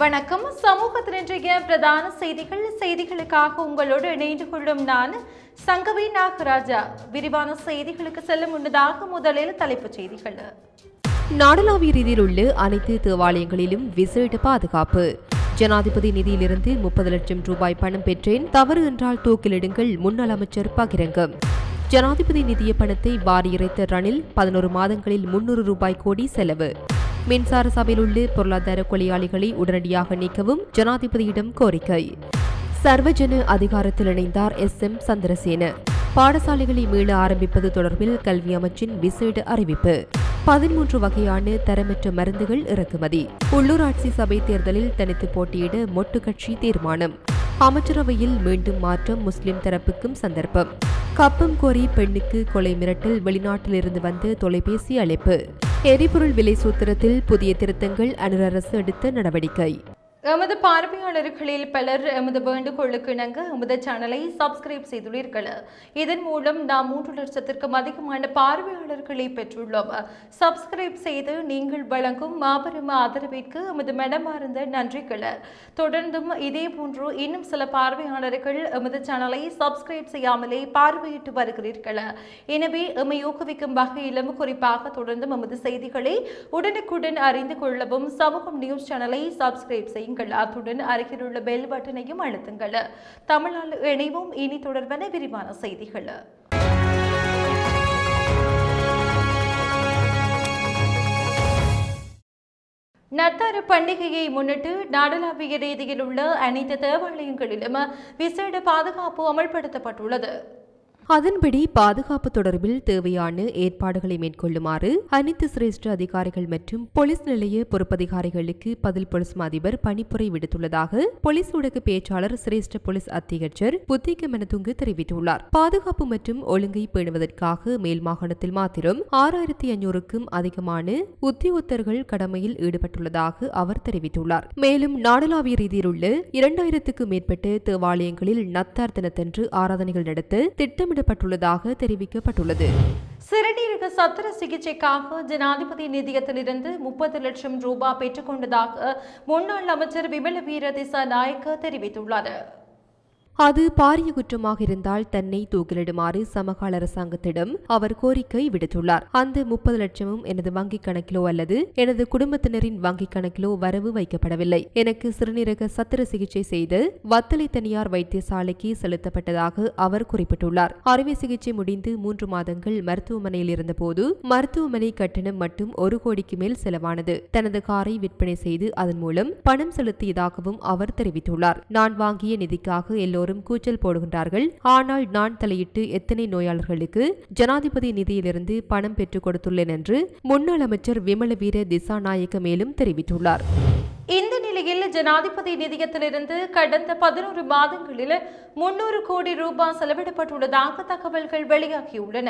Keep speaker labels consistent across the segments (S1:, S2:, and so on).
S1: வணக்கம். சமூகத்தின் இன்றைய பிரதான செய்திகள் செய்திகளுக்காக உங்களோடு இணைந்து கொள்ளும் நான் சங்கவி நாகராஜா. விரிவான செய்திகளுக்கு செல்லும் முன்னதாக முதலில் தலைப்புச் செய்திகள்.
S2: நாடளாவிய ரீதியில் உள்ள அனைத்து தேவாலயங்களிலும் விசேட பாதுகாப்பு. ஜனாதிபதி நிதியிலிருந்து முப்பது லட்சம் ரூபாய் பணம் பெற்றேன். தவறு என்றால் தூக்கிலிடுங்கள் முன்னாள் அமைச்சர் பகிரங்கம். ஜனாதிபதி நிதிய பணத்தை வாரி இறைத்த ரணில் பதினோரு மாதங்களில் முன்னூறு ரூபாய் கோடி செலவு. மின்சார சபையில் உள்ள பொருளாதார கொலையாளிகளை உடனடியாக நீக்கவும் ஜனாதிபதியிடம் கோரிக்கை. சர்வஜன அதிகாரத்தில் இணைந்தார் எஸ். எம். சந்திரசேன. பாடசாலைகளை மீள ஆரம்பிப்பது தொடர்பில் கல்வி அமைச்சின் விசேட அறிவிப்பு. பதிமூன்று வகையான தரமற்ற மருந்துகள் இறக்குமதி. உள்ளூராட்சி சபை தேர்தலில் தனித்து போட்டியிட மொட்டு கட்சி தீர்மானம். அமைச்சரவையில் மீண்டும் மாற்றம் முஸ்லிம் தரப்புக்கும் சந்தர்ப்பம். கப்பம் கோரி பெண்ணுக்கு கொலை மிரட்டல் வெளிநாட்டிலிருந்து வந்த தொலைபேசி அழைப்பு. எரிபொருள் விலை சூத்திரத்தில் புதிய திருத்தங்கள் அனுர அரசு எடுத்த நடவடிக்கை.
S1: எமது பார்வையாளர்களில் பலர் எமது வேண்டுகோளுக்கு இணங்க எமது சேனலை சப்ஸ்கிரைப் செய்துள்ளீர்கள். இதன் மூலம் நாம் மூன்று லட்சத்திற்கும் அதிகமான பார்வையாளர்களை பெற்றுள்ளோம். சப்ஸ்கிரைப் செய்து நீங்கள் வழங்கும் மாபெரும் ஆதரவிற்கு எமது மனமார்ந்த நன்றிகள். தொடர்ந்தும் இதே போன்று இன்னும் சில பார்வையாளர்கள் எமது சேனலை சப்ஸ்கிரைப் செய்யாமலே பார்வையிட்டு வருகிறீர்கள். எனவே எம்மை ஊக்குவிக்கும் வகையிலும் குறிப்பாக தொடர்ந்தும் எமது செய்திகளை உடனுக்குடன் அறிந்து கொள்ளவும் சமூகம் நியூஸ் சேனலை சப்ஸ்கிரைப் செய்யுங்கள். அத்துடன் அருகில் உள்ள பெல் பட்டனையும் அழுத்துங்கள். தமிழால் இணைவோம். இனி தொடர்பான விரிவான செய்திகள். நத்தாறு பண்டிகையை முன்னிட்டு நாடளாவிய ரீதியில் உள்ள அனைத்து தேவாலயங்களிலும் விசேட பாதுகாப்பு அமல்படுத்தப்பட்டுள்ளது.
S2: அதன்படி பாதுகாப்பு தொடர்பில் தேவையான ஏற்பாடுகளை மேற்கொள்ளுமாறு அனைத்து சிரேஷ்ட அதிகாரிகள் மற்றும் போலீஸ் நிலைய பொறுப்பதிகாரிகளுக்கு பதில் போலீஸ் அதிபர் பணிப்புரை விடுத்துள்ளதாக போலீஸ் ஊடக பேச்சாளர் சிரேஷ்ட போலீஸ் அத்தியட்சர் புத்திக மனதுங்கு தெரிவித்துள்ளார். பாதுகாப்பு மற்றும் ஒழுங்கை பேணுவதற்காக மேல் மாகாணத்தில் மாத்திரம் ஆறாயிரத்தி ஐநூறுக்கும் அதிகமான உத்தியோகத்தர்கள் கடமையில் ஈடுபட்டுள்ளதாக அவர் தெரிவித்துள்ளார். மேலும் நாடளாவிய ரீதியில் உள்ள இரண்டாயிரத்துக்கும் மேற்பட்ட தேவாலயங்களில் நத்தார் தினத்தன்று ஆராதனைகள் நடத்த திட்டமிடப்பட்டுள்ளதாக தெரிவிக்கப்பட்டுள்ளது.
S1: சிறுநீரக சத்திர சிகிச்சைக்காக ஜனாதிபதி நிதியத்திலிருந்து முப்பது லட்சம் ரூபாய் பெற்றுக்கொண்டதாக முன்னாள் அமைச்சர் விமல வீர திசாநாயக்க தெரிவித்துள்ளார்.
S2: அது பாரிய குற்றமாக இருந்தால் தன்னை தூக்கிலிடுமாறு சமகால அரசாங்கத்திடம் அவர் கோரிக்கை விடுத்துள்ளார். அந்த முப்பது லட்சமும் எனது வங்கிக் கணக்கிலோ அல்லது எனது குடும்பத்தினரின் வங்கிக் கணக்கிலோ வரவு வைக்கப்படவில்லை. எனக்கு சிறுநீரக சத்திர சிகிச்சை செய்து வத்தலை தனியார் வைத்தியசாலைக்கு செலுத்தப்பட்டதாக அவர் குறிப்பிட்டுள்ளார். அறுவை சிகிச்சை முடிந்து மூன்று மாதங்கள் மருத்துவமனையில் இருந்தபோது மருத்துவமனை கட்டணம் மட்டும் ஒரு கோடிக்கு மேல் செலவானது. தனது காரை விற்பனை செய்து அதன் மூலம் பணம் செலுத்தியதாகவும் அவர் தெரிவித்துள்ளார். நான் வாங்கிய நிதிக்காக எல்லோரும் எல்லோரும் கூச்சல் போடுகின்றார்கள். ஆனால் நான் தலையிட்டு எத்தனை நோயாளர்களுக்கு ஜனாதிபதி நிதியிலிருந்து பணம் பெற்றுக் கொடுத்துள்ளேன் என்று முன்னாள் அமைச்சர் விமல வீர திசாநாயக்க மேலும் தெரிவித்துள்ளார்.
S1: இந்த நிலையில் ஜனாதிபதி நிதியத்திலிருந்து கடந்த பதினோரு மாதங்களில் முன்னூறு கோடி ரூபாய் செலவிடப்பட்டுள்ளதாக தகவல்கள் வெளியாகியுள்ளன.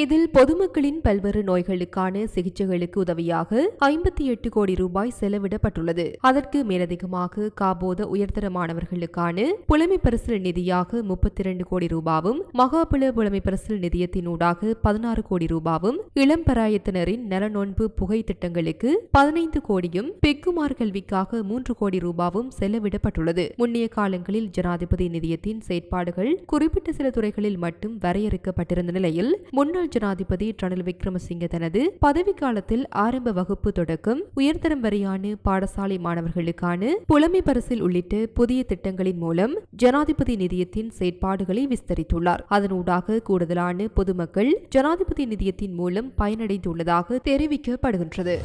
S2: இதில் பொதுமக்களின் பல்வேறு நோய்களுக்கான சிகிச்சைகளுக்கு உதவியாக ஐம்பத்தி எட்டு கோடி ரூபாய் செலவிடப்பட்டுள்ளது. அதற்கு மேலதிகமாக காபோத உயர்தர மாணவர்களுக்கான புலமை பரிசல் நிதியாக முப்பத்தி இரண்டு கோடி ரூபாவும் மகாபல புலமை பரிசல் நிதியத்தினூடாக பதினாறு கோடி ரூபாவும் இளம்பராயத்தினரின் நலநோன்பு புகை திட்டங்களுக்கு பதினைந்து கோடியும் பெக்குமார் கல்விக்காக மூன்று கோடி ரூபாவும் செலவிடப்பட்டுள்ளது. முன்னைய காலங்களில் ஜனாதிபதி நிதியத்தின் செயற்பாடுகள் குறிப்பிட்ட சில துறைகளில் மட்டும் வரையறுக்கப்பட்டிருந்த நிலையில் முன்னாள் முன்னாள் ஜனாதிபதி ரணில் விக்ரமசிங்க தனது பதவிக்காலத்தில் ஆரம்ப வகுப்பு தொடக்கம் உயர்தரம் வரையான பாடசாலை மாணவர்களுக்கான புலமை பரிசில் உள்ளிட்ட புதிய திட்டங்களின் மூலம் ஜனாதிபதி நிதியத்தின் செயற்பாடுகளை விஸ்தரித்துள்ளார். அதனூடாக கூடுதலான பொதுமக்கள் ஜனாதிபதி நிதியத்தின் மூலம் பயனடைந்துள்ளதாக தெரிவிக்கப்படுகின்றது.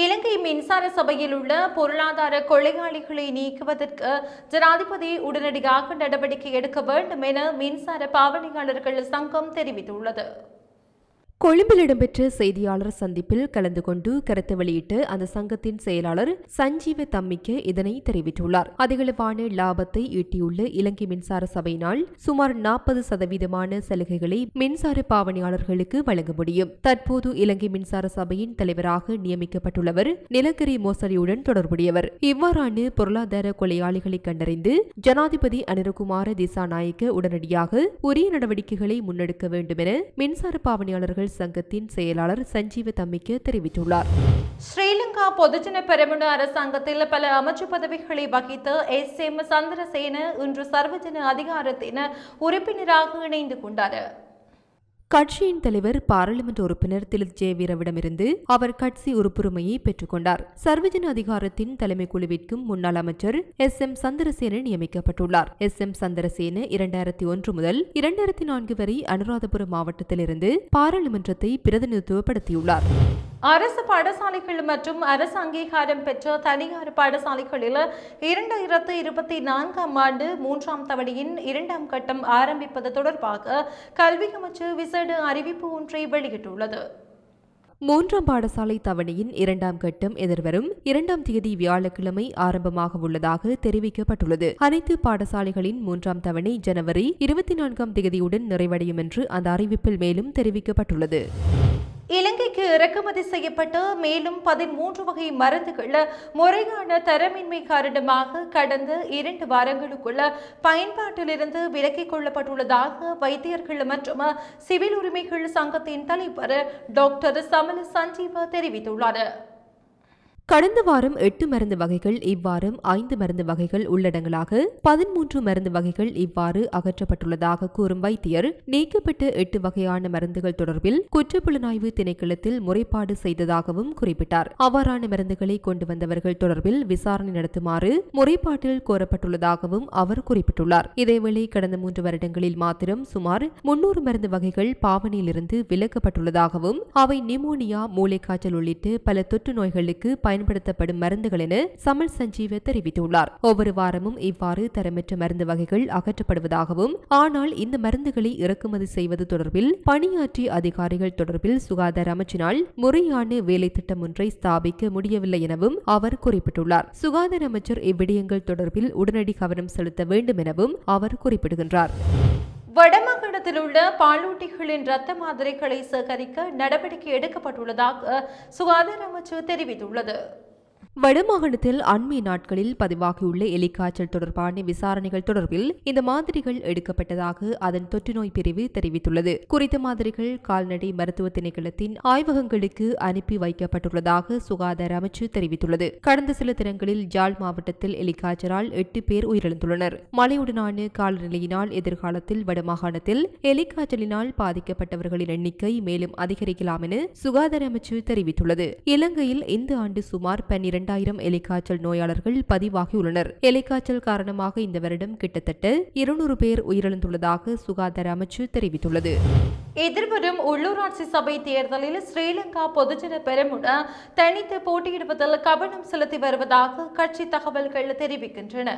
S1: இலங்கை மின்சார சபையில் உள்ள பொருளாதார கொள்ளையாளிகளை நீக்குவதற்கு ஜனாதிபதி உடனடியாக நடவடிக்கை எடுக்க வேண்டும் என மின்சார பாவனையாளர்கள் சங்கம் தெரிவித்துள்ளது.
S2: கொழும்பில் இடம்பெற்ற செய்தியாளர் சந்திப்பில் கலந்து கொண்டு கருத்து வெளியிட்டு அந்த சங்கத்தின் செயலாளர் சஞ்சீவ தம்மிக்க இதனை தெரிவித்துள்ளார். அதிகளவான லாபத்தை ஈட்டியுள்ள இலங்கை மின்சார சபையினால் சுமார் நாற்பது சதவீதமான சலுகைகளை மின்சார பாவனையாளர்களுக்கு வழங்க முடியும். தற்போது இலங்கை மின்சார சபையின் தலைவராக நியமிக்கப்பட்டுள்ளவர் நிலக்கரி மோசடியுடன் தொடர்புடையவர். இவ்வாறான பொருளாதார கொலையாளிகளை கண்டறிந்து ஜனாதிபதி அனிரகுமார திசாநாயக்க உடனடியாக உரிய நடவடிக்கைகளை முன்னெடுக்க வேண்டும் என மின்சார பாவனையாளர்கள் சங்கத்தின் செயலாளர் சஞ்சீவ தம்மிக்க தெரிவித்துள்ளார்.
S1: ஸ்ரீலங்கா பொதுஜன பெரமுன அரசாங்கத்தில் பல அமைச்சு பதவிகளை வகித்த எஸ் எம் சந்திரசேன இன்று சர்வஜன அதிகாரத்தின உறுப்பினராக இணைந்து கொண்டார்.
S2: கட்சியின் தலைவர் பாராளுமன்ற உறுப்பினர் திலித் ஜெயவீரவிடமிருந்து அவர் கட்சி உறுப்புரிமையை பெற்றுக்கொண்டார். சர்வஜன அதிகாரத்தின் தலைமை குழுவிற்கும் முன்னாள் அமைச்சர் எஸ். எம். சந்திரசேன நியமிக்கப்பட்டுள்ளார். எஸ். எம். சந்திரசேன இரண்டாயிரத்தி ஒன்று முதல் இரண்டாயிரத்தி நான்கு வரை அனுராதபுரம் மாவட்டத்திலிருந்து பாராளுமன்றத்தை பிரதிநிதித்துவப்படுத்தியுள்ளார்.
S1: அரசு பாடசாலைகள் மற்றும் அரசு அங்கீகாரம் பெற்ற தனியார் பாடசாலைகளில் இரண்டாயிரத்து இருபத்தி நான்காம் ஆண்டு மூன்றாம் தவணையின் இரண்டாம் கட்டம் ஆரம்பிப்பது தொடர்பாக கல்வி அமைச்சு விசேட அறிவிப்பு ஒன்றை வெளியிட்டுள்ளது.
S2: மூன்றாம் பாடசாலை தவணையின் இரண்டாம் கட்டம் எதிர்வரும் இரண்டாம் தேதி வியாழக்கிழமை ஆரம்பமாக உள்ளதாக தெரிவிக்கப்பட்டுள்ளது. அனைத்து பாடசாலைகளின் மூன்றாம் தவணை ஜனவரி இருபத்தி நான்காம் தேதியுடன் நிறைவடையும் என்று அந்த அறிவிப்பில் மேலும் தெரிவிக்கப்பட்டுள்ளது.
S1: இலங்கைக்கு இறக்குமதி செய்யப்பட்ட மேலும் பதிமூன்று வகை மருந்துகள் முறையான தரமின்மை காரணமாக கடந்த இரண்டு வாரங்களுக்குள்ள பயன்பாட்டிலிருந்து விலக்கிக் கொள்ளப்பட்டுள்ளதாக வைத்தியர்கள் மற்றும் சிவில் உரிமைகள் சங்கத்தின் தலைவர் டாக்டர் சமல சஞ்சீவ தெரிவித்துள்ளார்.
S2: கடந்த வாரம் எட்டு மருந்து வகைகள் இவ்வாரம் ஐந்து மருந்து வகைகள் உள்ளடங்களாக பதிமூன்று மருந்து வகைகள் இவ்வாறு அகற்றப்பட்டுள்ளதாக கூறும் வைத்தியர் நீக்கப்பட்ட எட்டு வகையான மருந்துகள் தொடர்பில் குற்றப்புலனாய்வு திணைக்களத்தில் முறைப்பாடு செய்ததாகவும் குறிப்பிட்டார். அவ்வாறான மருந்துகளை கொண்டு வந்தவர்கள் தொடர்பில் விசாரணை நடத்துமாறு முறைப்பாட்டில் கோரப்பட்டுள்ளதாகவும் அவர் குறிப்பிட்டுள்ளார். இதேவேளை கடந்த மூன்று வருடங்களில் மாத்திரம் சுமார் முன்னூறு மருந்து வகைகள் பாவனையிலிருந்து விலக்கப்பட்டுள்ளதாகவும் அவை நிமோனியா மூளைக்காய்ச்சல் உள்ளிட்ட பல தொற்று நோய்களுக்கு பயன்படுத்தப்படும் மருந்துகள் என சமல் சஞ்சீவ தெரிவித்துள்ளார். ஒவ்வொரு வாரமும் இவ்வாறு தரமற்ற மருந்து வகைகள் அகற்றப்படுவதாகவும் ஆனால் இந்த மருந்துகளை இறக்குமதி செய்வது தொடர்பில் பணியாற்றிய அதிகாரிகள் தொடர்பில் சுகாதார அமைச்சினால் முறையான வேலை திட்டம் ஒன்றை ஸ்தாபிக்க முடியவில்லை எனவும் அவர் குறிப்பிட்டுள்ளார். சுகாதார அமைச்சர் இவ்விடயங்கள் தொடர்பில் உடனடி கவனம் செலுத்த வேண்டும் எனவும் அவர் குறிப்பிடுகின்றார்.
S1: வடமாகாணத்தில் உள்ள பாலூட்டிகளின் இரத்த மாதிரிகளை சேகரிக்க நடவடிக்கை எடுக்கப்பட்டுள்ளதாக சுகாதார அமைச்சு தெரிவித்துள்ளது.
S2: வடமாகாணத்தில் அண்மை நாட்களில் பதிவாகியுள்ள எலிக்காய்ச்சல் தொடர்பான விசாரணைகள் தொடர்பில் இந்த மாதிரிகள் எடுக்கப்பட்டதாக அதன் தொற்றுநோய் பிரிவு தெரிவித்துள்ளது. குறித்த மாதிரிகள் கால்நடை மருத்துவ திணைக்களத்தின் ஆய்வகங்களுக்கு அனுப்பி வைக்கப்பட்டுள்ளதாக சுகாதார அமைச்சு தெரிவித்துள்ளது. கடந்த சில தினங்களில் ஜாழ் மாவட்டத்தில் எலிக்காய்ச்சலால் எட்டு பேர் உயிரிழந்துள்ளனர். மழையுடனான காலநிலையினால் எதிர்காலத்தில் வடமாகாணத்தில் எலிக்காய்ச்சலினால் பாதிக்கப்பட்டவர்களின் எண்ணிக்கை மேலும் அதிகரிக்கலாம் என சுகாதார அமைச்சு தெரிவித்துள்ளது. இலங்கையில் இந்த ஆண்டு சுமார் பன்னிரண்டு இரண்டாயிரம் எலிக்காய்ச்சல் நோயாளர்கள் பதிவாகியுள்ளனர். எலிக்காய்ச்சல் காரணமாக இந்த வருடம் கிட்டத்தட்ட இருநூறு பேர் உயிரிழந்துள்ளதாக சுகாதார அமைச்சு தெரிவித்துள்ளது.
S1: எதிர்வரும் உள்ளூராட்சி சபை தேர்தலில் ஸ்ரீலங்கா பொதுஜன பெருமுன தனித்து போட்டியிடுவதில் கவனம் செலுத்தி வருவதாக கட்சி தகவல்கள் தெரிவிக்கின்றன.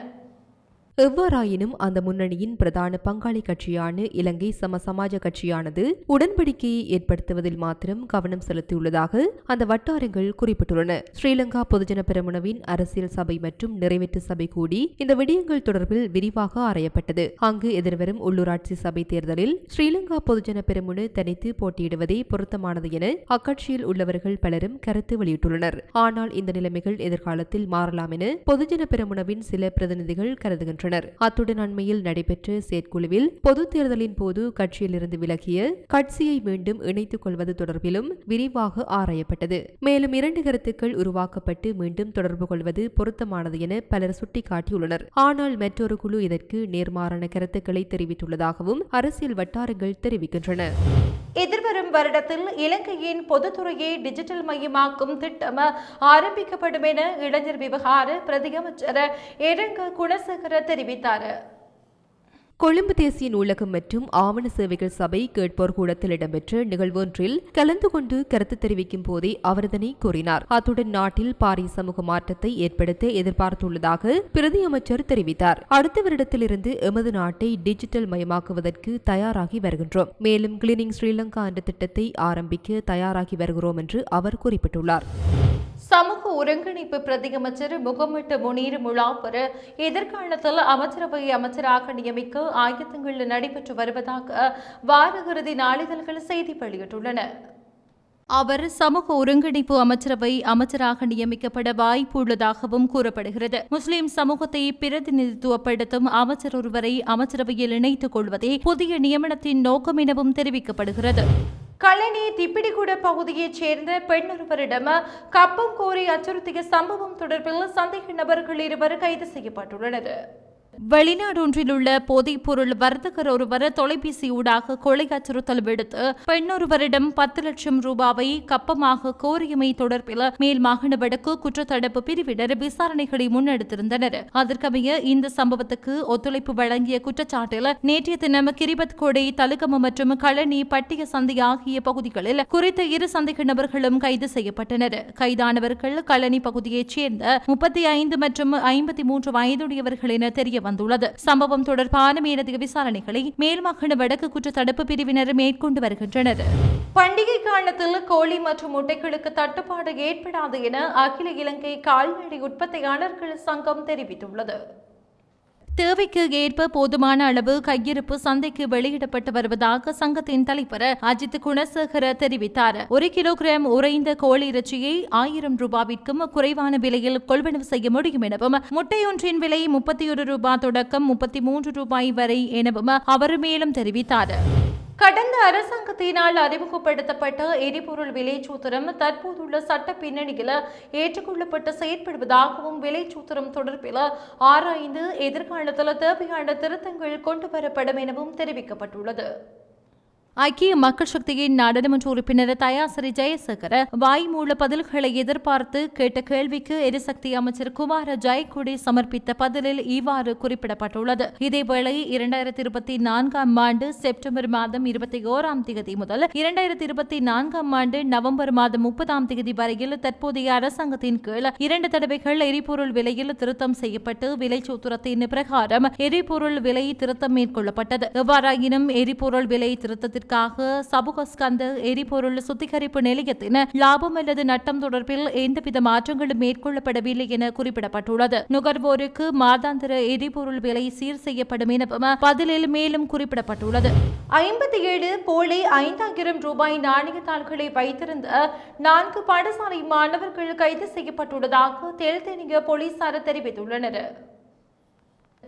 S2: எவ்வாறாயினும் அந்த முன்னணியின் பிரதான பங்காளி கட்சியான இலங்கை சம சமாஜ கட்சியானது உடன்படிக்கையை ஏற்படுத்துவதில் மாத்திரம் கவனம் செலுத்தியுள்ளதாக அந்த வட்டாரங்கள் குறிப்பிட்டுள்ளன. ஸ்ரீலங்கா பொதுஜன பெருமுனவின் அரசியல் சபை மற்றும் நிறைவேற்று சபை கூடி இந்த விடயங்கள் தொடர்பில் விரிவாக ஆராயப்பட்டது. அங்கு எதிர்வரும் உள்ளூராட்சி சபை தேர்தலில் ஸ்ரீலங்கா பொதுஜன பெருமுனு தனித்து போட்டியிடுவதே பொருத்தமானது என அக்கட்சியில் உள்ளவர்கள் பலரும் கருத்து வெளியிட்டுள்ளனர். ஆனால் இந்த நிலைமைகள் எதிர்காலத்தில் மாறலாம் என பொதுஜன பெருமுனவின் சில பிரதிநிதிகள் கருதுகின்றனர். அத்துடன் அண்மையில் நடைபெற்ற செயற்குழுவில் பொது தேர்தலின் போது கட்சியிலிருந்து விலகிய கட்சியை மீண்டும் இணைத்துக் கொள்வது தொடர்பிலும் விரிவாக ஆராயப்பட்டது. மேலும் இரண்டு கருத்துக்கள் உருவாக்கப்பட்டு மீண்டும் தொடர்பு கொள்வது பொருத்தமானது என பலர் சுட்டிக்காட்டியுள்ளனர். ஆனால் மற்றொரு குழு இதற்கு நேர்மாறான கருத்துக்களை தெரிவித்துள்ளதாகவும் அரசியல் வட்டாரங்கள் தெரிவிக்கின்றன.
S1: எதிர்வரும் வருடத்தில் இலங்கையின் பொதுத்துறையை டிஜிட்டல் மையமாக்கும் திட்டம் ஆரம்பிக்கப்படும் என இளைஞர் விவகார பிரதியமைச்சர் இரங்க குணசேகர தெரிவித்தார்.
S2: கொழும்பு தேசிய நூலகம் மற்றும் ஆவண சேவைகள் சபை கேட்போர் கூடத்தில் இடம்பெற்ற நிகழ்வொன்றில் கலந்து கொண்டு கருத்து தெரிவிக்கும் போதே அவர் இதனை கூறினார். அத்துடன் நாட்டில் பாரிய சமூக மாற்றத்தை ஏற்படுத்த எதிர்பார்த்துள்ளதாக பிரதி அமைச்சர் தெரிவித்தார். அடுத்த வருடத்திலிருந்து எமது நாட்டை டிஜிட்டல் மயமாக்குவதற்கு தயாராகி வருகின்றோம். மேலும் கிளீனிங் ஸ்ரீலங்கா என்ற திட்டத்தை ஆரம்பிக்க தயாராகி வருகிறோம் என்று அவர் குறிப்பிட்டுள்ளார்.
S1: சமூக ஒருங்கிணைப்பு பிரதியமைச்சர் முகமது முனீர் முலாப்பர் எதிர்காலத்தில் அமைச்சரவை அமைச்சராக நியமிக்க ஆயத்தங்கள் நடைபெற்று வருவதாக வார இறுதி நாளிதழ்கள் செய்தி வெளியிட்டுள்ளன. அவர் சமூக ஒருங்கிணைப்பு அமைச்சரவை அமைச்சராக நியமிக்கப்பட வாய்ப்பு உள்ளதாகவும் கூறப்படுகிறது. முஸ்லிம் சமூகத்தை பிரதிநிதித்துவப்படுத்தும் அமைச்சர் ஒருவரை அமைச்சரவையில் இணைத்துக் கொள்வதே புதிய நியமனத்தின் நோக்கம் எனவும் தெரிவிக்கப்படுகிறது. கல்லணி திப்பிடிகுட பகுதியைச் சேர்ந்த பெண் ஒருவரிடம் கப்பம் கோரி அச்சுறுத்திய சம்பவம் தொடர்பில் சந்தேக நபர்கள் இருவர் கைது செய்யப்பட்டுள்ளனர். வெளிநாடு ஒன்றில் உள்ள போதைப் பொருள் வர்த்தகர் ஒருவர் தொலைபேசி ஊடாக கொலை அச்சுறுத்தல் விடுத்து பெண்ணொருவரிடம் பத்து லட்சம் ரூபாவை கப்பமாக கோரியமை தொடர்பில் மேல் மாகாண வடக்கு குற்றத்தடுப்பு பிரிவினர் விசாரணைகளை முன்னெடுத்திருந்தனர். அதற்கமைய இந்த சம்பவத்துக்கு ஒத்துழைப்பு வழங்கிய குற்றச்சாட்டில் நேற்றைய தினம் கிரிபத் கொடை தலுகம மற்றும் களனி பட்டிய சந்தை ஆகிய பகுதிகளில் குறித்த இரு சந்தேக நபர்களும் கைது செய்யப்பட்டனர். கைதானவர்கள் களனி பகுதியைச் சேர்ந்த முப்பத்தி ஐந்து மற்றும் ஐம்பத்தி மூன்று வயதுடையவர்கள் என தெரிய வந்துள்ளது. சம்பவம் தொடர்பான மேலதிக விசாரணைகளை மேல்மாகாண வடக்கு குற்ற தடுப்பு பிரிவினர் மேற்கொண்டு வருகின்றனர். பண்டிகை காலத்தில் கோழி மற்றும் முட்டைகளுக்கு தட்டுப்பாடு ஏற்படாது என அகில இலங்கை கால்நடை உற்பத்தியாளர்கள் சங்கம் தெரிவித்துள்ளது. தேவைக்கு ஏற்ப போதுமான அளவு கையிருப்பு சந்தைக்கு வெளியிடப்பட்டு வருவதாக சங்கத்தின் தலைவர் அஜித் குணசேகர தெரிவித்தார். ஒரு கிலோகிராம் உறைந்த கோழி இறைச்சியை ஆயிரம் ரூபாவிற்கும் குறைவான விலையில் கொள்வனவு செய்ய முடியும் எனவும் முட்டையொன்றின் விலை முப்பத்தி ஒரு ரூபாய் தொடக்கம் முப்பத்தி மூன்று ரூபாய் வரை எனவும் அவர் மேலும் தெரிவித்தார். கடந்த அரசாங்கத்தினால் அறிமுகப்படுத்தப்பட்ட எரிபொருள் விலைச்சூத்திரம் தற்போதுள்ள சட்ட பின்னணியில் ஏற்றுக்கொள்ளப்பட்டு செயற்படுவதாகவும் விலைச்சூத்திரம் தொடர்பில் ஆராய்ந்து எதிர்காலத்தில் தேவையான திருத்தங்கள் கொண்டு வரப்படும் எனவும் தெரிவிக்கப்பட்டுள்ளது. ஐக்கிய மக்கள் சக்தியின் நாடாளுமன்ற உறுப்பினர் தயாசரி ஜெயசேகர வாய்மூல பதில்களை எதிர்பார்த்து கேட்ட கேள்விக்கு எரிசக்தி அமைச்சர் குமார ஜெயக்குடி சமர்ப்பித்த பதிலில் இவ்வாறு குறிப்பிடப்பட்டுள்ளது. இதேவேளை இரண்டாயிரத்தி இருபத்தி நான்காம் ஆண்டு செப்டம்பர் மாதம் இருபத்தி ஓராம் தேதி முதல் இரண்டாயிரத்தி இருபத்தி நான்காம் ஆண்டு நவம்பர் மாதம் முப்பதாம் தேதி வரையில் தற்போதைய அரசாங்கத்தின் கீழ் இரண்டு தடவைகள் எரிபொருள் விலையில் திருத்தம் செய்யப்பட்டு விலை சூத்திரத்தின் பிரகாரம் எரிபொருள் விலை திருத்தம் மேற்கொள்ளப்பட்டது. எவ்வாறாயினும் எரிபொருள் விலை திருத்தத்திற்கு இதற்காக சபுகஸ்கந்த எரிபொருள் சுத்திகரிப்பு நிலையத்தின் லாபம் அல்லது நட்டம் தொடர்பில் எந்தவித மாற்றங்களும் மேற்கொள்ளப்படவில்லை என குறிப்பிடப்பட்டுள்ளது. நுகர்வோருக்கு மாதாந்திர எரிபொருள் விலை சீர் செய்யப்படும் எனவும் பதிலில் மேலும் குறிப்பிடப்பட்டுள்ளது. ஐம்பத்தி ஏழு போலி ஐந்தாயிரம் ரூபாய் நாணய தாள்களை வைத்திருந்த நான்கு பாடசாலை மாணவர்கள் கைது செய்யப்பட்டுள்ளதாக தெல்தெனிய போலீசார் தெரிவித்துள்ளனர்.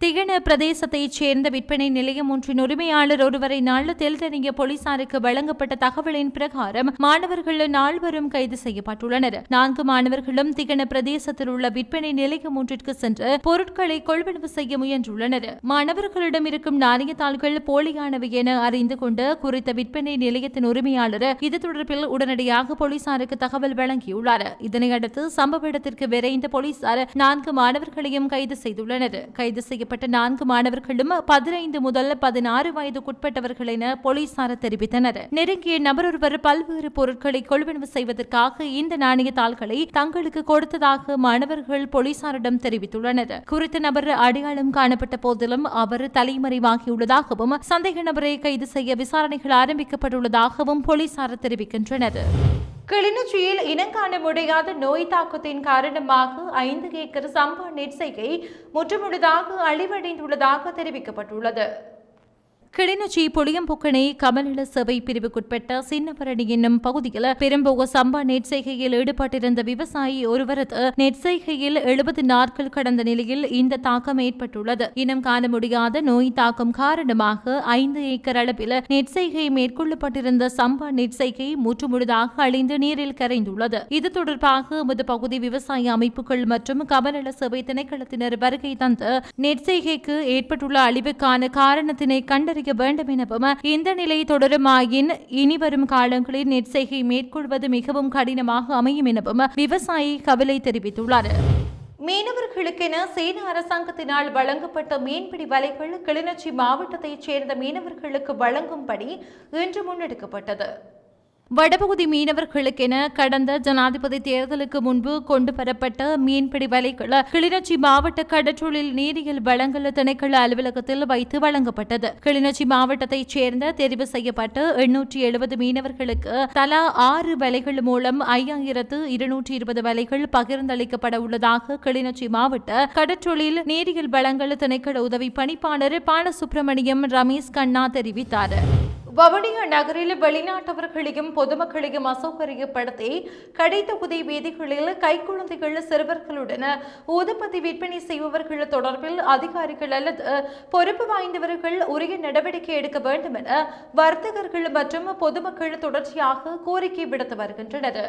S1: திகன பிரதேசத்தைச் சேர்ந்த விற்பனை நிலையம் ஒன்றின் உரிமையாளர் ஒருவரை நாள் தெல்தனிய போலீசாருக்கு வழங்கப்பட்ட தகவலின் பிரகாரம் மாணவர்கள் நால்வரும் கைது செய்யப்பட்டுள்ளனர். நான்கு மாணவர்களும் திகன பிரதேசத்தில் உள்ள விற்பனை நிலையம் ஒன்றிற்கு சென்று பொருட்களை கொள்வனவு செய்ய முயன்றுள்ளனர். மாணவர்களிடம் இருக்கும் நாணயத்தாள்கள் போலியானவை என அறிந்து கொண்டு குறித்த விற்பனை நிலையத்தின் உரிமையாளர் இது தொடர்பில் உடனடியாக போலீசாருக்கு தகவல் வழங்கியுள்ளார். இதனையடுத்து சம்பவ இடத்திற்கு விரைந்த போலீசார் நான்கு மாணவர்களையும் கைது செய்துள்ளனர். கைது செய்ய செய்யப்பட்ட நான்கு மாணவர்களும் பதினைந்து முதல் பதினாறு வயதுக்குட்பட்டவர்கள் என போலீசார் தெரிவித்தனர். நெருங்கிய நபர் ஒருவர் பல்வேறு பொருட்களை கொள்வனவு செய்வதற்காக இந்த நாணய தாள்களை தங்களுக்கு கொடுத்ததாக மாணவர்கள் போலீசாரிடம் தெரிவித்துள்ளனர். குறித்த நபர் அடையாளம் காணப்பட்ட போதிலும் அவர் தலைமறைவாகியுள்ளதாகவும் சந்தேக நபரை கைது செய்ய விசாரணைகள் ஆரம்பிக்கப்பட்டுள்ளதாகவும் போலீசார் தெரிவிக்கின்றனர். கிளிநொச்சியில் இனங்காண முடியாத நோய் தாக்கத்தின் காரணமாக ஐந்து ஏக்கர் சம்பா நெற்செய்கை முற்றுமுழுதாக அழிவடைந்துள்ளதாக தெரிவிக்கப்பட்டுள்ளது. கிளிநொச்சி புளியம்பொக்கனை கமநல சபை பிரிவுக்குட்பட்ட சின்னபரணி என்னும் பகுதியில் பெரும்போக சம்பா நெற்செய்கையில் ஈடுபட்டிருந்த விவசாயி ஒருவரது நெற்செய்கையில் எழுபது நாட்கள் கடந்த நிலையில் இந்த தாக்கம் ஏற்பட்டுள்ளது. இனம் காண முடியாத நோய் தாக்கம் காரணமாக ஐந்து ஏக்கர் அளவில் நெற்செய்கை மேற்கொள்ளப்பட்டிருந்த சம்பா நெற்செய்கை முற்றுமுழுதாக அழிந்து நீரில் கரைந்துள்ளது. இது தொடர்பாக எமது பகுதி விவசாய அமைப்புகள் மற்றும் கமநல சபை திணைக்களத்தினர் வருகை தந்து நெற்செய்கைக்கு ஏற்பட்டுள்ள அழிவுக்கான காரணத்தினை கண்டறிய வேண்டும் எனவும் இந்த நிலை தொடருமாயின் இனிவரும் காலங்களில் நெற்செய்கை மேற்கொள்வது மிகவும் கடினமாக அமையும் எனவும் விவசாயி கவலை தெரிவித்துள்ளார். மீனவர்களுக்கென சீன அரசாங்கத்தினால் வழங்கப்பட்ட மீன்பிடி வலைகள் கிளிநொச்சி மாவட்டத்தைச் சேர்ந்த மீனவர்களுக்கு வழங்கும்படி இன்று முன்னெடுக்கப்பட்டது. வடபகுதி மீனவர்களுக்கென கடந்த ஜனாதிபதி தேர்தலுக்கு முன்பு கொண்டு வரப்பட்ட மீன்பிடி வலைகள் கிளிநொச்சி மாவட்ட கடற்றொழில் நீரியல் வளங்கள் திணைக்கள அலுவலகத்தில் வைத்து வழங்கப்பட்டது. கிளிநொச்சி மாவட்டத்தைச் சேர்ந்த தெரிவு செய்யப்பட்ட எண்ணூற்றி எழுபது மீனவர்களுக்கு தலா ஆறு வலைகள் மூலம் ஐயாயிரத்து இருநூற்றி இருபது வலைகள் பகிர்ந்தளிக்கப்பட உள்ளதாக கிளிநொச்சி மாவட்ட கடற்றொழில் நீரியல் வளங்கள் திணைக்கள உதவி பணிப்பாளர் பாலசுப்ரமணியம் ரமேஷ் கண்ணா தெரிவித்தார். வவுனியா நகரில் வெளிநாட்டவர்களையும் பொதுமக்களையும் அசௌகரியப்படுத்தி கடைத்தொகுதி வீதிகளில் கைக்குழந்தைகள் சிறுவர்களுடன் ஊதுபத்தி விற்பனை செய்பவர்கள் தொடர்பில் அதிகாரிகள் அல்லது பொறுப்பு வாய்ந்தவர்கள் உரிய நடவடிக்கை எடுக்க வேண்டும் என வர்த்தகர்கள் மற்றும் பொதுமக்கள் தொடர்ச்சியாக கோரிக்கை விடுத்து வருகின்றனர்.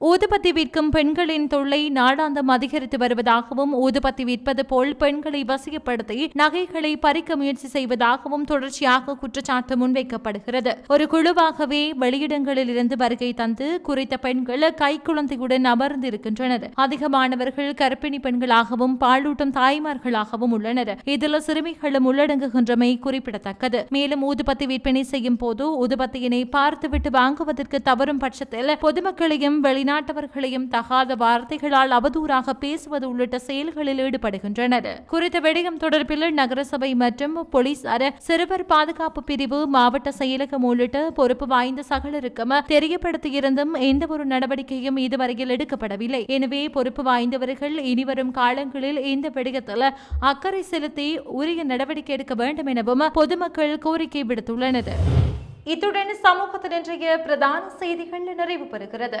S1: ஊதுபத்தி விற்கும் பெண்களின் தொல்லை நாடாந்தம் அதிகரித்து வருவதாகவும் ஊதுபத்தி விற்பது போல் பெண்களை வசியப்படுத்தி நகைகளை பறிக்க முயற்சி செய்வதாகவும் தொடர்ச்சியாக குற்றச்சாட்டு முன்வைக்கப்படுகிறது. ஒரு குழுவாகவே வெளியிடங்களில் இருந்து வருகை தந்து குறித்த பெண்கள் கைக்குழந்தையுடன் அமர்ந்திருக்கின்றனர். அதிகமானவர்கள் கர்ப்பிணி பெண்களாகவும் பாலூட்டும் தாய்மார்களாகவும் உள்ளனர். இதில் சிறுமிகளும் உள்ளடங்குகின்றமை குறிப்பிடத்தக்கது. மேலும் ஊதுபத்தி விற்பனை செய்யும் போது ஊதுபத்தியினை பார்த்துவிட்டு வாங்குவதற்கு தவறும் பட்சத்தில் பொதுமக்களையும் வெளிநாட்டவர்களையும் தகாத வார்த்தைகளால் அவதூறாக பேசுவது உள்ளிட்ட செயல்களில் ஈடுபடுகின்றனர். குறித்த விடயம் தொடர்பில் நகரசபை மற்றும் போலீசார் சிறுவர் பாதுகாப்பு பிரிவு மாவட்ட செயலகம் உள்ளிட்ட பொறுப்பு வாய்ந்த சகலருக்கும் தெரியப்படுத்தியிருந்தும் எந்த ஒரு நடவடிக்கையும் இதுவரையில் எடுக்கப்படவில்லை. எனவே பொறுப்பு வாய்ந்தவர்கள் இனிவரும் காலங்களில் இந்த விடயத்தில் அக்கறை செலுத்தி உரிய நடவடிக்கை எடுக்க வேண்டும் எனவும் பொதுமக்கள் கோரிக்கை விடுத்துள்ளனர். இத்துடன் சமூகத்தின் இன்றைய பிரதான செய்திகள் நிறைவு பெறுகிறது